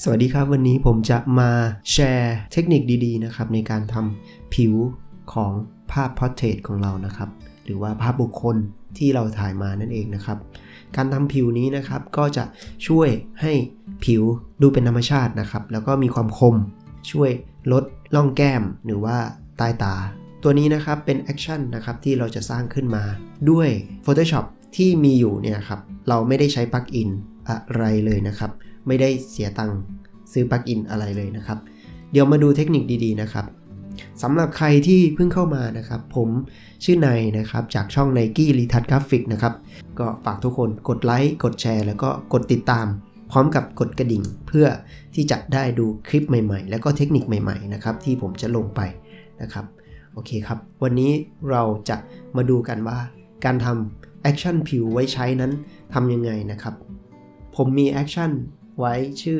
สวัสดีครับวันนี้ผมจะมาแชร์เทคนิคดีๆนะครับในการทำผิวของภาพพอร์เทรตของเรานะครับ หรือว่าภาพบุคคลที่เราถ่ายมานั่นเองนะครับ การทำผิวนี้นะครับก็จะช่วยให้ผิวดูเป็นธรรมชาตินะครับ แล้วก็มีความคมช่วยลดร่องแก้มหรือว่าใต้ตา ตัวนี้นะครับเป็นแอคชั่นนะครับที่เราจะสร้างขึ้นมาด้วย Photoshop ที่มีอยู่เนี่ยครับเราไม่ได้ใช้ปลั๊กอินอะไรเลยนะครับ ไม่ได้เสียตังค์ซื้อปลั๊กอินอะไรเลยนะครับ เดี๋ยวมาดูเทคนิคดีๆนะครับสำหรับใครที่เพิ่งเข้ามานะครับ ผมชื่อนายนะครับ จากช่อง n i กี้รีทัศกราฟิกนะครับ ก็ฝากทุกคนกดไลค์กดแชร์ แล้วก็กดติดตาม พร้อมกับกดกระดิ่ง เพื่อที่จะได้ดูคลิปใหม่ ๆ แล้วก็เทคนิคใหม่ๆนะครับที่ผมจะลงไปนะครับโอเคครับ วันนี้เราจะมาดูกันว่า การทำแอคชั่นผิวไว้ใช้นั้นทำยังไงนะครับ ผมมีแอคชั่น ไว้ชื่อ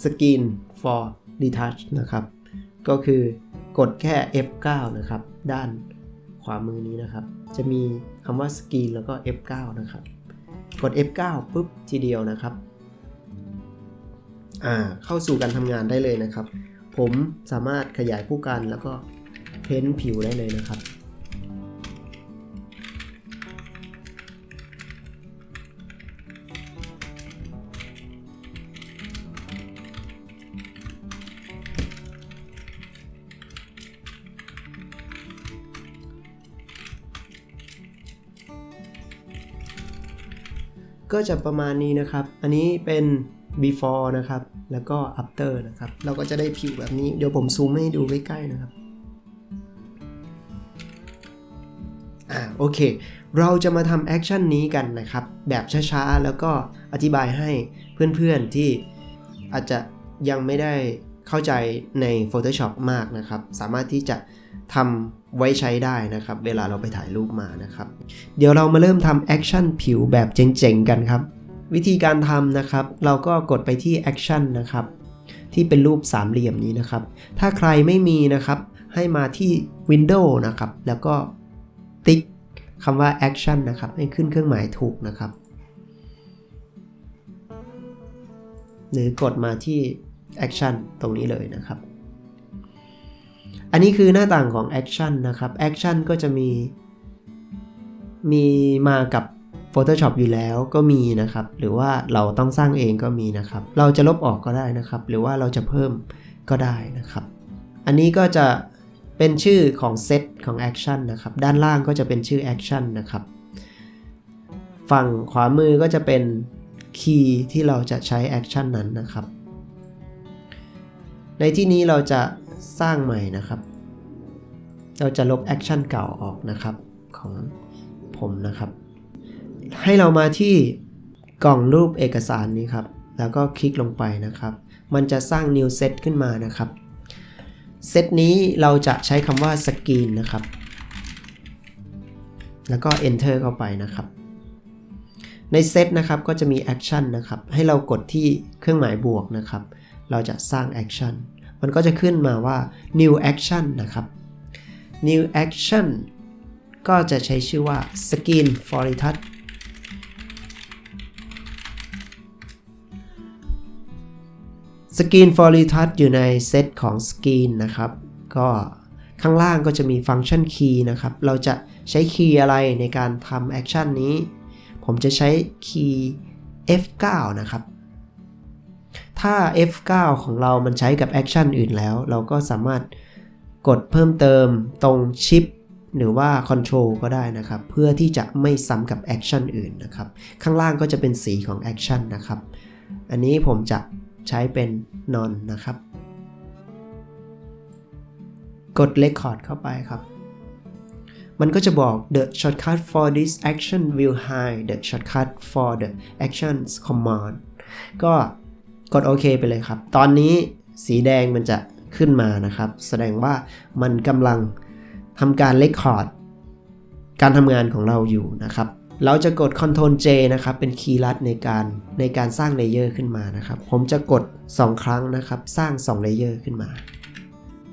Skin for Retouch นะครับ ก็คือกดแค่ F9 นะครับ ด้านขวามือนี้นะครับ จะมีคำว่า Skin แล้วก็ F9 นะครับ กด F9 ปุ๊บทีเดียวนะครับอ่าเข้าสู่การทำงานได้เลยนะครับ ผมสามารถขยายผู้กันแล้วก็เพ้นท์ผิวได้เลยนะครับ ก็จะประมาณนี้นะครับ อันนี้เป็น before นะครับ แล้วก็ after นะครับ เราก็จะได้ผิวแบบนี้ เดี๋ยวผมซูมให้ดูใกล้ๆนะครับ อ่าโอเค เราจะมาทำแอคชั่นนี้กันนะครับ แบบช้าๆ แล้วก็อธิบายให้เพื่อนๆที่อาจจะยังไม่ได้เข้าใจใน Photoshop มากนะครับ สามารถที่จะทำ ไว้ใช้ได้นะครับ เวลาเราไปถ่ายรูปมานะครับ เดี๋ยวเรามาเริ่มทำแอคชั่นผิวแบบเจ๋งๆ กันครับ วิธีการทำนะครับ เราก็กดไปที่แอคชั่นนะครับ ที่เป็นรูปสามเหลี่ยมนี้นะครับ ถ้าใครไม่มีนะครับ ให้มาที่ Windows นะครับ แล้วก็ติ๊กคำว่า Action นะครับ ให้ขึ้นเครื่องหมายถูกนะครับ หรือกดมาที่ Action ตรงนี้เลยนะครับ อันนี้คือหน้าต่างของ Action นนะครับ Action ก็จะมี มีมากับ Photoshop อยู่แล้วก็มีนะครับ หรือว่าเราต้องสร้างเองก็มีนะครับ เราจะลบออกก็ได้นะครับ หรือว่าเราจะเพิ่มก็ได้นะครับ อันนี้ก็จะเป็นชื่อของเซตของ Action นนะครับ ด้านล่างก็จะเป็นชื่อ Action นนะครับ ฝั่งขวามือก็จะเป็นคีย์ที่เราจะใช้ Action นั้นนะครับ ในที่นี้เราจะ สร้างใหม่นะครับ เราจะลบ Action เก่าออกนะครับของผมนะครับ ให้เรามาที่กล่องรูปเอกสารนี้ครับ แล้วก็คลิกลงไปนะครับ มันจะสร้าง new set ขึ้นมานะครับ เซตนี้เราจะใช้คำว่า screen นะครับ แล้วก็ enter เข้าไปนะครับในเซตนะครับก็จะมี action นะครับ ให้เรากดที่เครื่องหมายบวกนะครับ เราจะสร้าง action มันก็จะขึ้นมาว่า new action นะครับ new action ก็จะใช้ชื่อว่า skin for retouch Skin for retouch อยู่ในเซตของ Skin นะครับ ก็ข้างล่างก็จะมีฟังก์ชัน Key นะครับ เราจะใช้คีย์อะไรในการทำแอคชั่นนี้ ผมจะใช้คีย์ F9 นะครับ ถ้า F9 ของเรามันใช้กับแอคชั่นอื่นแล้ว เราก็สามารถกดเพิ่มเติมตรงชิปหรือว่า Control ก็ได้นะครับ เพื่อที่จะไม่ซ้ำกับแอคชั่นอื่นนะครับ ข้างล่างก็จะเป็นสีของแอคชั่นนะครับ อันนี้ผมจะใช้เป็น non นะครับ กด record เข้าไปครับ มันก็จะบอก the shortcut for this action will hide the shortcut for the actions command ก็ กดโอเคไปเลยครับ ตอนนี้สีแดงมันจะขึ้นมานะครับ แสดงว่ามันกำลังทำการ record การทำงานของเราอยู่นะครับ เราจะกด Ctrl J นะครับ เป็นคีย์ลัดในการในการสร้างเลเยอร์ขึ้นมานะครับ ผมจะกด 2 ครั้งนะครับ สร้าง2เลเยอร์ขึ้นมา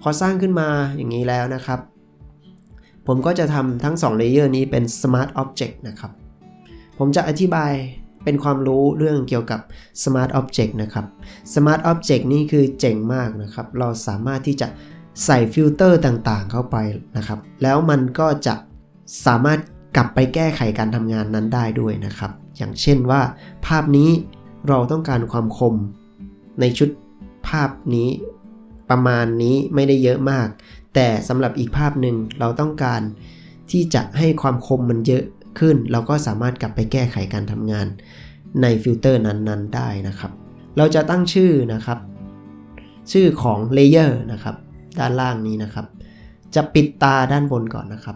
พอสร้างขึ้นมาอย่างนี้แล้วนะครับ ผมก็จะทำทั้ง2เลเยอร์นี้เป็น Smart Object นะครับ ผมจะอธิบาย เป็นความรู้เรื่องเกี่ยวกับ Smart Object นะครับ Smart Object นี่คือเจ๋งมากนะครับ เราสามารถที่จะใส่ฟิลเตอร์ต่างๆเข้าไปนะครับ แล้วมันก็จะสามารถกลับไปแก้ไขการทำงานนั้นได้ด้วยนะครับ อย่างเช่นว่า ภาพนี้เราต้องการความคม ในชุดภาพนี้ประมาณนี้ไม่ได้เยอะมาก แต่สำหรับอีกภาพหนึ่งเราต้องการที่จะให้ความคมมันเยอะ ขึ้น เราก็สามารถกลับไปแก้ไขการทำงานในฟิลเตอร์นั้นๆ ได้นะครับ เราจะตั้งชื่อนะครับ ชื่อของเลเยอร์นะครับด้านล่างนี้นะครับ จะปิดตาด้านบนก่อนนะครับ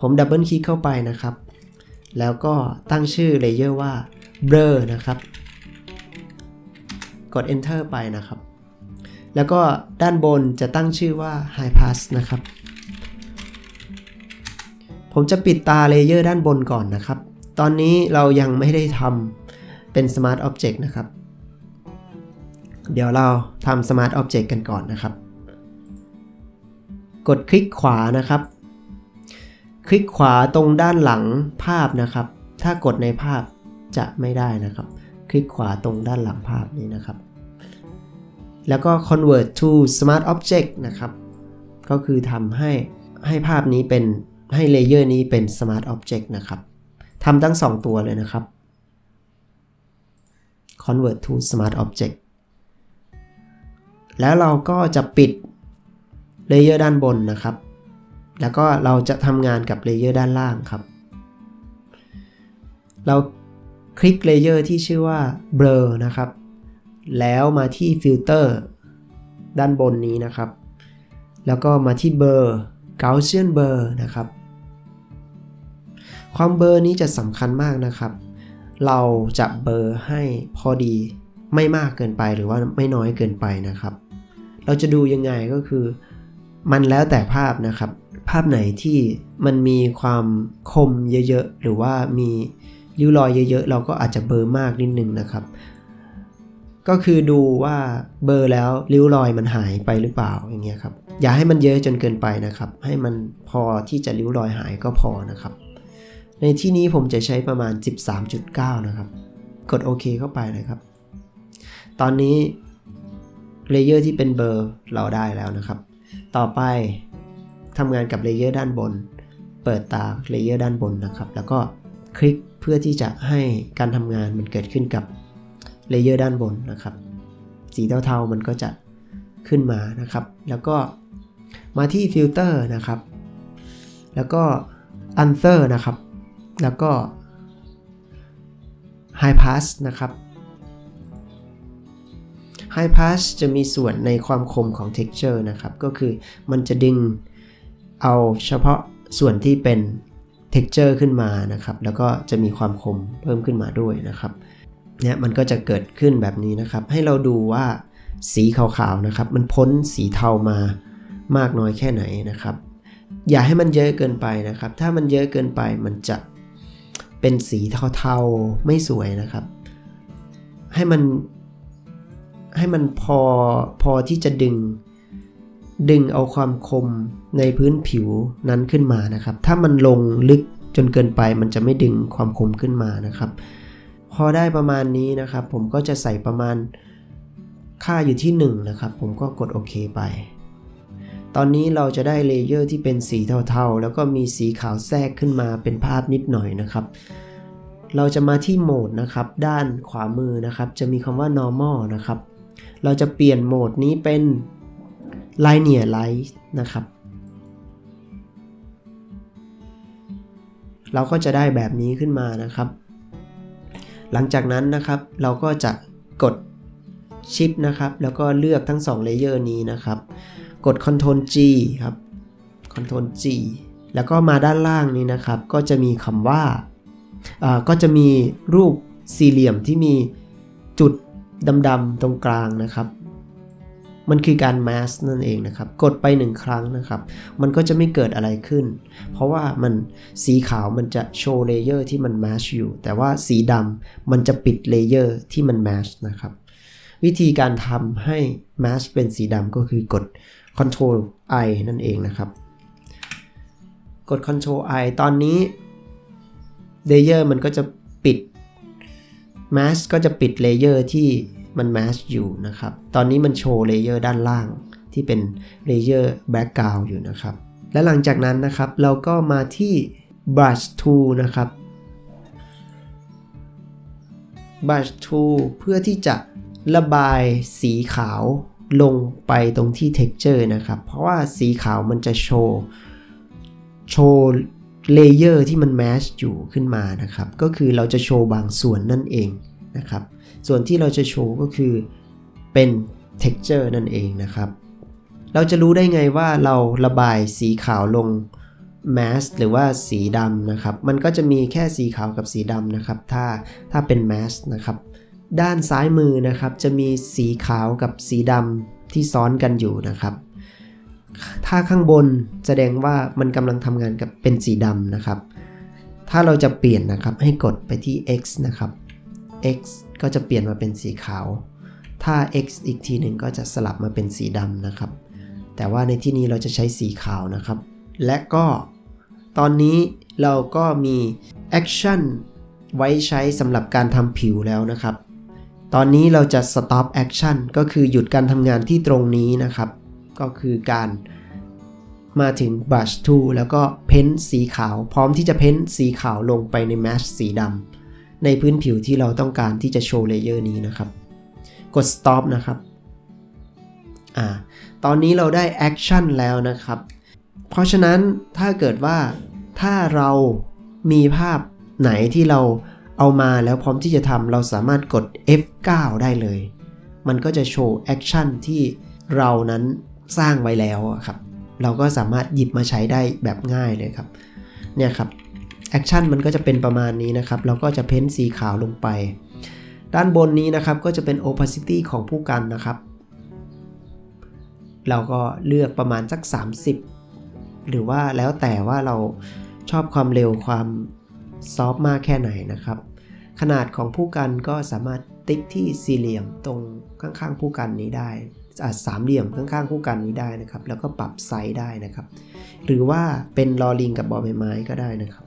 ผมดับเบิลคลิกเข้าไปนะครับ แล้วก็ตั้งชื่อเลเยอร์ว่า blur นะครับ กด enter ไปนะครับ แล้วก็ด้านบนจะตั้งชื่อว่า high pass นะครับ ผมจะปิดตาเลเยอร์ด้านบนก่อนนะครับ ตอนนี้เรายังไม่ได้ทำเป็น smart object นะครับ เดี๋ยวเราทำ smart object กันก่อนนะครับ กดคลิกขวานะครับ คลิกขวาตรงด้านหลังภาพนะครับ ถ้ากดในภาพจะไม่ได้นะครับ คลิกขวาตรงด้านหลังภาพนี้นะครับ แล้วก็ convert to smart object นะครับ ก็คือทำให้ให้ภาพนี้เป็น ให้เลเยอร์นี้เป็น smart object นะครับทำทั้ง 2 ตัวเลยนะครับ convert to smart object แล้วเราก็จะปิดเลเยอร์ด้านบนนะครับ แล้วก็เราจะทำงานกับเลเยอร์ด้านล่างครับ เราคลิกเลเยอร์ที่ชื่อว่า blur นะครับ แล้วมาที่ฟิลเตอร์ด้านบนนี้นะครับ แล้วก็มาที่เบอร์ Gaussian blur นะครับ ความเบอร์นี้จะสำคัญมากนะครับ เราจะเบอร์ให้พอดีไม่มากเกินไปหรือว่าไม่น้อยเกินไปนะครับ เราจะดูยังไงก็คือ มันแล้วแต่ภาพนะครับ ภาพไหนที่มันมีความคมเยอะๆ หรือว่ามีริ้วรอยเยอะๆ เราก็อาจจะเบอร์มากนิดนึงนะครับ ก็คือดูว่าเบอร์แล้วริ้วรอยมันหายไปหรือเปล่าอย่างเงี้ยครับ อย่าให้มันเยอะจนเกินไปนะครับ ให้มันพอที่จะริ้วรอยหายก็พอนะครับ ในที่นี้ผมจะใช้ประมาณ 13.9 นะครับ กดโอเคเข้าไปเลยครับ ตอนนี้เลเยอร์ที่เป็นเบอร์เราได้แล้วนะครับ ต่อไปทำงานกับเลเยอร์ด้านบน เปิดตาเลเยอร์ด้านบนนะครับ แล้วก็คลิกเพื่อที่จะให้การทำงานมันเกิดขึ้นกับเลเยอร์ด้านบนนะครับ สีเทาๆมันก็จะขึ้นมานะครับ แล้วก็มาที่ฟิลเตอร์นะครับ แล้วก็ answer นะครับ แล้วก็ high pass นะครับ High Pass จะมีส่วนในความคมของ Texture นะครับ ก็คือมันจะดึงเอาเฉพาะส่วนที่เป็น Texture ขึ้นมานะครับ แล้วก็จะมีความคมเพิ่มขึ้นมาด้วยนะครับเนี่ยมันก็จะเกิดขึ้นแบบนี้นะครับ ให้เราดูว่าสีขาวๆนะครับ มันพ้นสีเทามามากน้อยแค่ไหนนะครับ อย่าให้มันเยอะเกินไปนะครับ ถ้ามันเยอะเกินไปมันจะ เป็นสีเทาๆไม่สวยนะครับ ให้มันให้มันพอพอที่จะดึง ดึงเอาความคมในพื้นผิวนั้นขึ้นมานะครับ ถ้ามันลงลึกจนเกินไปมันจะไม่ดึงความคมขึ้นมานะครับ พอได้ประมาณนี้นะครับ ผมก็จะใส่ประมาณค่าอยู่ที่1นะครับ ผมก็กดโอเคไป ตอนนี้เราจะได้เลเยอร์ที่เป็นสีเทาๆ แล้วก็มีสีขาวแทรกขึ้นมาเป็นภาพนิดหน่อยนะครับ เราจะมาที่โหมดนะครับ ด้านขวามือนะครับ จะมีคำว่า normal นะครับ เราจะเปลี่ยนโหมดนี้เป็น linear light นะครับ เราก็จะได้แบบนี้ขึ้นมานะครับ หลังจากนั้นนะครับ เราก็จะกดชิปนะครับ แล้วก็เลือกทั้ง2เลเยอร์นี้นะครับ กด Ctrl G ครับ Ctrl G แล้วก็มาด้านล่างนี้นะครับ ก็จะมีคำว่า ก็จะมีรูปสี่เหลี่ยมที่มีจุดดำๆตรงกลางนะครับ มันคือการ mask นั่นเองนะครับ กดไปหนึ่งครั้งนะครับ มันก็จะไม่เกิดอะไรขึ้น เพราะว่ามันสีขาวมันจะโชว์เลเยอร์ที่มัน mask อยู่ แต่ว่าสีดำมันจะปิดเลเยอร์ที่มัน mask นะครับ วิธีการทำให้ mask เป็นสีดำก็คือกด Ctrl I นั่นเองนะครับ กด Ctrl I ตอนนี้ เลเยอร์มันก็จะปิด mask ก็จะปิดเลเยอร์ที่มัน mask อยู่นะครับ ตอนนี้มันโชว์เลเยอร์ด้านล่างที่เป็นเลเยอร์ background อยู่นะครับ และหลังจากนั้นนะครับเราก็มาที่ brush tool นะครับ brush tool เพื่อที่จะระบายสีขาวลงไปตรงที่ texture นะครับ เพราะว่าสีขาวมันจะโชว์ โชว์ เลเยอร์ที่มันแมชอยู่ขึ้นมานะครับ ก็คือเราจะโชว์บางส่วนนั่นเองนะครับ ส่วนที่เราจะโชว์ก็คือเป็น texture นั่นเองนะครับ เราจะรู้ได้ไงว่าเราระบายสีขาวลง mask หรือว่าสีดำนะครับ มันก็จะมีแค่สีขาวกับสีดำนะครับ ถ้าถ้าเป็น mask นะครับ ด้านซ้ายมือนะครับจะมีสีขาวกับสีดำที่ซ้อนกันอยู่นะครับ ถ้าข้างบนแสดงว่ามันกำลังทำงานกับเป็นสีดำนะครับ ถ้าเราจะเปลี่ยนนะครับให้กดไปที่ x นะครับ x ก็จะเปลี่ยนมาเป็นสีขาว ถ้า x อีกทีหนึ่งก็จะสลับมาเป็นสีดำนะครับ แต่ว่าในที่นี้เราจะใช้สีขาวนะครับ และก็ตอนนี้เราก็มี action ไว้ใช้สำหรับการทำผิวแล้วนะครับ ตอนนี้เราจะ stop action ก็คือหยุดการทำงานที่ตรงนี้นะครับ ก็คือการมาถึง brush tool แล้วก็เพ้นสีขาว พร้อมที่จะเพ้นสีขาวลงไปใน mesh สีดำในพื้นผิวที่เราต้องการที่จะโชว์เลเยอร์นี้นะครับ กด stop นะครับอ่าตอนนี้เราได้ action แล้วนะครับ เพราะฉะนั้นถ้าเกิดว่าถ้าเรามีภาพไหนที่เราเอามาแล้วพร้อมที่จะทำเราสามารถกด F9 ได้เลย มันก็จะโชว์แอคชั่นที่เรานั้น สร้างไว้แล้วครับ เราก็สามารถหยิบมาใช้ได้แบบง่ายเลยครับ เนี่ยครับแอคชั่นมันก็จะเป็นประมาณนี้นะครับ เราก็จะเพ้นสีขาวลงไป ด้านบนนี้นะครับก็จะเป็น opacity ของผู้กันนะครับ เราก็เลือกประมาณสัก 30 หรือว่าแล้วแต่ว่าเราชอบความเร็วความซอฟมากแค่ไหนนะครับ ขนาดของผู้กันก็สามารถติ๊กที่สี่เหลี่ยมตรงข้างๆผู้กันนี้ได้ สามเหลี่ยมข้างๆผู้กันนี้ได้นะครับ แล้วก็ปรับไซส์ได้นะครับ หรือว่าเป็นลอลิงกับบอใบไม้ก็ได้นะครับ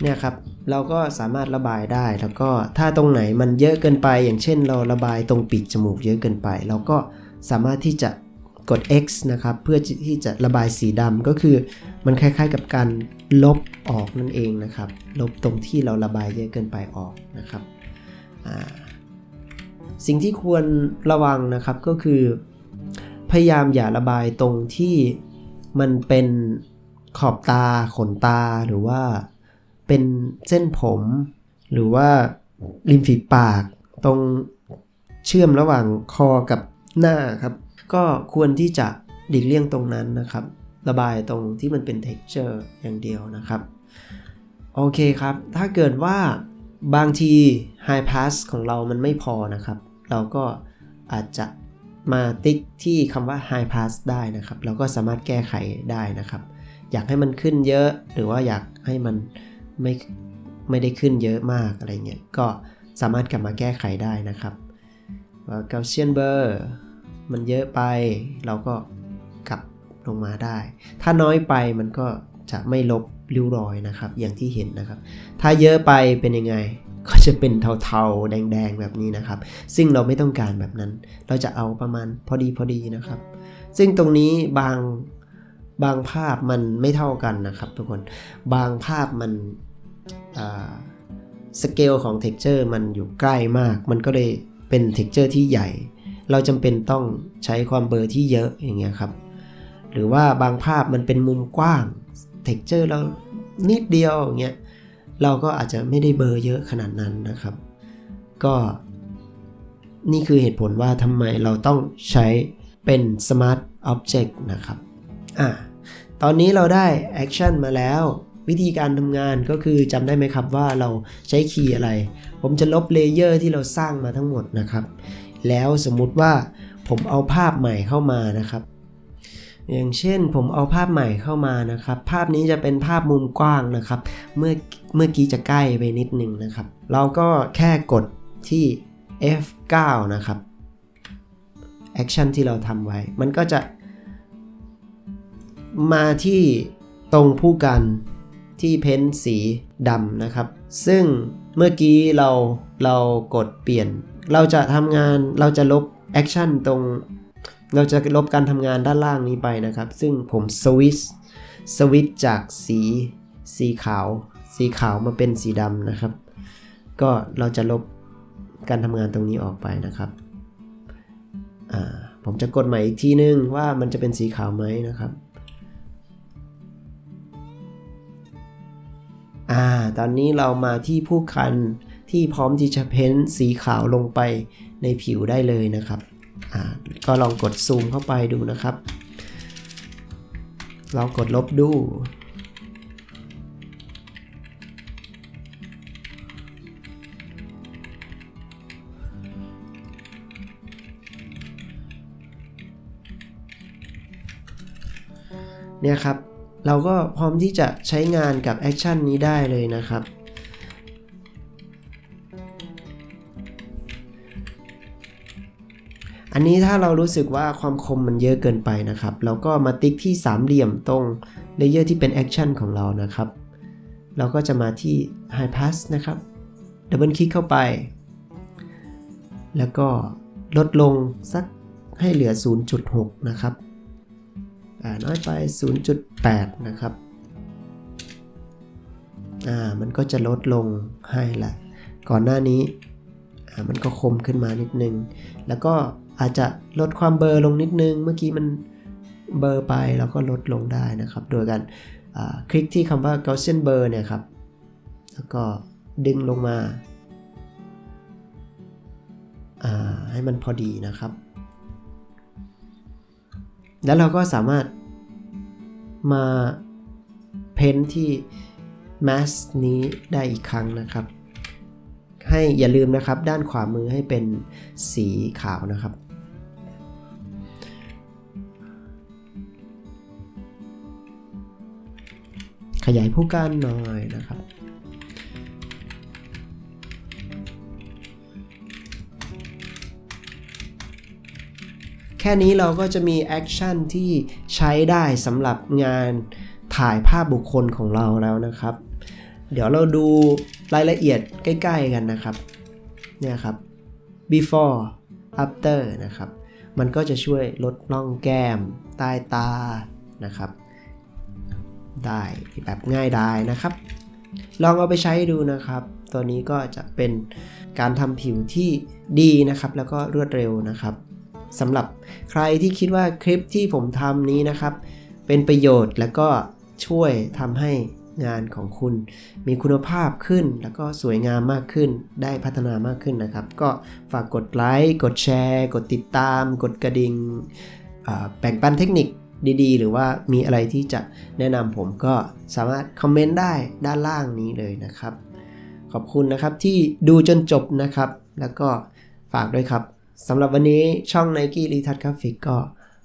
เนี่ยครับเราก็สามารถระบายได้แล้วก็ถ้าตรงไหนมันเยอะเกินไป อย่างเช่นเราระบายตรงปีกจมูกเยอะเกินไป เราก็สามารถที่จะกด X นะครับ เพื่อที่จะระบายสีดำก็คือ มันคล้ายๆกับการลบออกนั่นเองนะครับ ลบตรงที่เราระบายเยอะเกินไปออกนะครับสิ่งที่ควรระวังนะครับก็คือ พยายามอย่าระบายตรงที่มันเป็นขอบตาขนตาหรือว่าเป็นเส้นผม หรือว่าริมฝีปาก ตรงเชื่อมระหว่างคอกับหน้าครับ ก็ควรที่จะหลีกเลี่ยงตรงนั้นนะครับ ระบายตรงที่มันเป็น texture อย่างเดียวนะครับ โอเคครับ ถ้าเกิดว่าบางที high pass ของเรามันไม่พอนะครับ เราก็อาจจะมาติ๊กที่คำว่า high pass ได้นะครับ เราก็สามารถแก้ไขได้นะครับ อยากให้มันขึ้นเยอะหรือว่าอยากให้มันไม่ไม่ได้ขึ้นเยอะมากอะไรเงี้ย ก็สามารถกลับมาแก้ไขได้นะครับว่าเกาเชียนเบอร์มันเยอะไป เราก็ ลงมาได้ ถ้าน้อยไปมันก็จะไม่ลบริ้วรอยนะครับ อย่างที่เห็นนะครับ ถ้าเยอะไปเป็นยังไงก็จะเป็นเทาๆ แดงๆ แบบนี้นะครับ ซึ่งเราไม่ต้องการแบบนั้น เราจะเอาประมาณพอดีพอดีนะครับ ซึ่งตรงนี้บางบางภาพมันไม่เท่ากันนะครับ ทุกคน บางภาพมันสเกลของ texture มันอยู่ใกล้มาก มันก็เลยเป็น texture ที่ใหญ่ เราจำเป็นต้องใช้ความเบอร์ที่เยอะอย่างเงี้ยครับ หรือว่าบางภาพมันเป็นมุมกว้าง texture เรานิดเดียวอย่างเงี้ยเราก็อาจจะไม่ได้เบอร์เยอะขนาดนั้นนะครับ ก็นี่คือเหตุผลว่าทำไมเราต้องใช้เป็น smart object นะครับอะตอนนี้เราได้ action มาแล้ว วิธีการทำงานก็คือจำได้ไหมครับว่าเราใช้คีย์อะไร ผมจะลบเลเยอร์ที่เราสร้างมาทั้งหมดนะครับ แล้วสมมุติว่าผมเอาภาพใหม่เข้ามานะครับ อย่างเช่นผมเอาภาพใหม่เข้ามานะครับ ภาพนี้จะเป็นภาพมุมกว้างนะครับ เมื่อเมื่อกี้จะใกล้ไปนิดนึงนะครับ เราก็แค่กดที่ F9 นะครับแอคชั่นที่เราทำไว้ มันก็จะ มาที่ตรงผู้กันที่เพ้นสีดำนะครับ ซึ่งเมื่อกี้เราเรากดเปลี่ยน เราจะทำงานเราจะลบแอคชั่นตรง เราจะลบการทำงานด้านล่างนี้ไปนะครับ ซึ่งผมสวิตช์สวิตช์จากสีสีขาว สีขาวมาเป็นสีดำนะครับ ก็เราจะลบการทำงานตรงนี้ออกไปนะครับ ผมจะกดใหม่อีกทีนึงว่ามันจะเป็นสีขาวไหมนะครับ อ่า ตอนนี้เรามาที่ผู้คันที่พร้อมที่จะเพ้นสีขาวลงไปในผิวได้เลยนะครับ ก็ลองกดซูมเข้าไปดูนะครับ ลองกดลบดู เนี่ยครับ เราก็พร้อมที่จะใช้งานกับแอคชั่นนี้ได้เลยนะครับ นนี้ถ้าเรารู้สึกว่าความคมมันเยอะเกินไปนะครับเราก็มาติ๊กที่สามเหลี่ยมตรงเลเยอร์ที่เป็นแอคชั่นของเรานะครับ เราก็จะมาที่ High Pass นะครับดับเบิลคลิกเข้าไป แล้วก็ลดลงสักให้เหลือ 0.6 นะครับอ่าน้อยไป 0.8 นะครับอ่ามันก็จะลดลงให้ละ ก่อนหน้านี้อ่ามันก็คมขึ้นมานิดนึง แล้วก็ อาจจะลดความเบลอลงนิดนึง เมื่อกี้มันเบลอไปแล้วก็ลดลงได้นะครับ โดยการคลิกที่คำว่า Gaussian Blur เนี่ยครับ แล้วก็ดึงลงมาาให้มันพอดีนะครับ แล้วเราก็สามารถมาเพ้นที่ mask นี้ได้อีกครั้งนะครับ ให้อย่าลืมนะครับ ด้านขวามือให้เป็นสีขาวนะครับ ขยายผู้การหน่อยนะครับแค่นี้เราก็จะมีแอคชั่นที่ใช้ได้สำหรับงานถ่ายภาพบุคคลของเราแล้วนะครับ เดี๋ยวเราดู รายละเอียดใกล้ ๆ กันนะครับ เนี่ยครับ before after นะครับ มันก็จะช่วยลดร่องแก้ม ใต้ตา นะครับ ได้แบบง่ายดายนะครับ ลองเอาไปใช้ดูนะครับ ตัวนี้ก็จะเป็นการทำผิวที่ดีนะครับ แล้วก็รวดเร็วนะครับสำหรับใครที่คิดว่าคลิปที่ผมทำนี้นะครับ เป็นประโยชน์แล้วก็ช่วยทำให้ งานของคุณมีคุณภาพขึ้น แล้วก็สวยงามมากขึ้น ได้พัฒนามากขึ้นนะครับ ก็ฝากกดไลค์ กดแชร์ กดติดตาม กดกระดิ่งอ่าแบ่งปันเทคนิคดีๆ หรือว่ามีอะไรที่จะแนะนำผมก็สามารถคอมเมนต์ได้ด้านล่างนี้เลยนะครับ ขอบคุณนะครับที่ดูจนจบนะครับ แล้วก็ฝากด้วยครับสำหรับวันนี้ช่อง Nike r e t o u c h Graphic ก็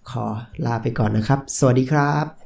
ขอลาไปก่อนนะครับ สวัสดีครับ